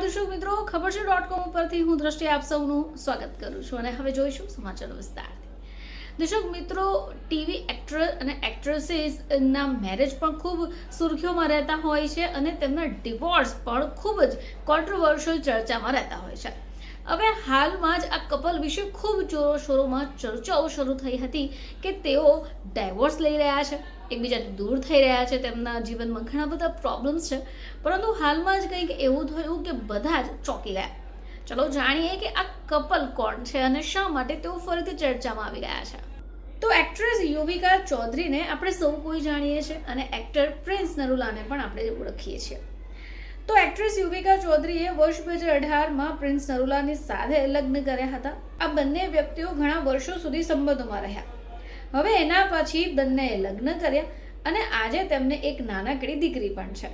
દર્શક મિત્રો, ખબર છે ડોટ કોમ ઉપરથી હું દ્રષ્ટિ આપ સૌનું સ્વાગત કરું છું અને હવે જોઈશું સમાચાર વિસ્તારથી. દર્શક મિત્રો ટીવી એક્ટર અને એક્ટ્રેસીસના મેરેજ પણ ખૂબ સુર્ખીઓમાં રહેતા હોય છે અને તેમના ડિવોર્સ પણ ખૂબ જ કોન્ટ્રોવર્શિયલ ચર્ચામાં રહેતા હોય છે. હવે હાલમાં જ આ કપલ વિશે ખૂબ જોરોશોરોમાં ચર્ચાઓ શરૂ થઈ હતી કે તેઓ ડાયવોર્સ લઈ રહ્યા છે, એકબીજાથી દૂર થઈ રહ્યા છે, તેમના જીવનમાં ઘણા બધા પ્રોબ્લેમ્સ છે, પરંતુ હાલમાં જ કંઈક એવું થયું કે બધા જ ચોંકી ગયા. ચલો જાણીએ કે આ કપલ કોણ છે અને શા માટે તેઓ ફરીથી ચર્ચામાં આવી ગયા છે. તો એક્ટ્રેસ યુવિકા ચૌધરીને આપણે સૌ કોઈ જાણીએ છીએ અને એક્ટર પ્રિન્સ નરુલાને પણ આપણે ઓળખીએ છીએ. તો એક્ટ્રેસ યુવિકા ચૌધરીએ વર્ષ બે હજાર અઢારમાં પ્રિન્સ નરુલાની સાથે લગ્ન કર્યા હતા. આ બંને વ્યક્તિઓ ઘણા વર્ષો સુધી સંબંધોમાં રહ્યા. હવે એના પછી બંનેએ લગ્ન કર્યા અને આજે તેમને એક નાનકડી દીકરી પણ છે.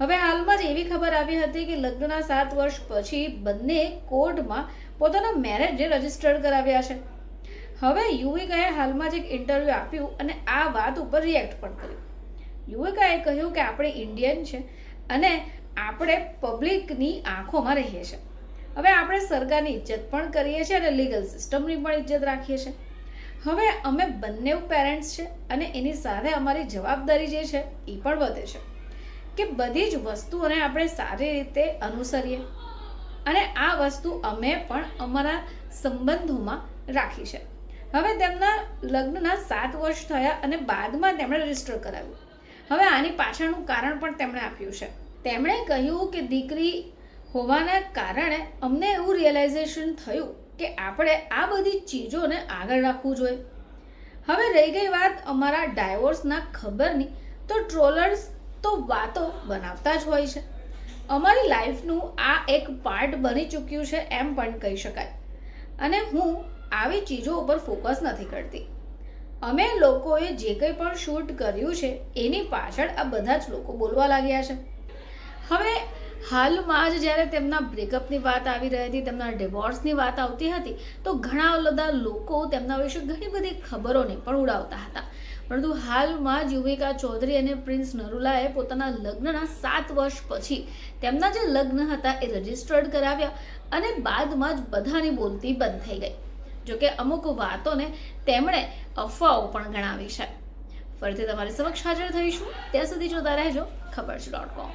હવે હાલમાં જ એવી ખબર આવી હતી કે લગ્નના સાત વર્ષ પછી બંને કોર્ટમાં પોતાના મેરેજ રજીસ્ટર્ડ કરાવ્યા છે. હવે યુવિકાએ હાલમાં જ એક ઇન્ટરવ્યૂ આપ્યું અને આ વાત ઉપર રિએક્ટ પણ કર્યું. યુવિકાએ કહ્યું કે આપણે ઇન્ડિયન છે અને આપણે પબ્લિકની આંખોમાં રહીએ છીએ. હવે આપણે સરકારની ઇજ્જત પણ કરીએ છીએ અને લીગલ સિસ્ટમની પણ ઇજ્જત રાખીએ છીએ. હવે અમે બંને પેરેન્ટ્સ છે અને એની સાથે અમારી જવાબદારી જે છે એ પણ વધે છે કે બધી જ વસ્તુઓને આપણે સારી રીતે અનુસરીએ અને આ વસ્તુ અમે પણ અમારા સંબંધોમાં રાખી છે. હવે તેમના લગ્નના સાત વર્ષ થયા અને બાદમાં તેમણે રજિસ્ટર કરાવ્યું. હવે આની પાછળનું કારણ પણ તેમણે આપ્યું છે. તેમણે કહ્યું કે દીકરી હોવાના કારણે અમને એવું રિયલાઇઝેશન થયું કે આપણે આ બધી ચીજોને આગળ રાખવું જોઈએ. હવે રહી ગઈ વાત અમારા ડાયવોર્સના ખબરની, તો ટ્રોલર્સ તો વાતો બનાવતા જ હોય છે. અમારી લાઈફનું આ એક પાર્ટ બની ચૂક્યું છે એમ પણ કહી શકાય. અને હું આવી ચીજો ઉપર ફોકસ નથી કરતી. અમે લોકોએ જે કંઈ પણ શૂટ કર્યું છે, એની પાછળ આ બધા જ લોકો બોલવા લાગ્યા છે. હવે હાલમાં જ જ્યારે તેમના બ્રેકઅપની વાત આવી રહી હતી, તેમના ડિવોર્સની વાત આવતી હતી, તો ઘણા બધા લોકો તેમના વિશે ઘણી બધી ખબરોને પણ ઉડાવતા હતા. પરંતુ હાલમાં જ યુવિકા ચૌધરી અને પ્રિન્સ નરુલાએ પોતાના લગ્નના સાત વર્ષ પછી તેમના જે લગ્ન હતા એ રજીસ્ટર્ડ કરાવ્યા અને બાદમાં જ બધાની બોલતી બંધ થઈ ગઈ. જોકે અમુક વાતોને તેમણે અફવાઓ પણ ગણાવી છે. ફરીથી તમારી સમક્ષ હાજર થઈશું. ત્યાં સુધી જોતા રહેજો. ખબર છે ડોટ કોમ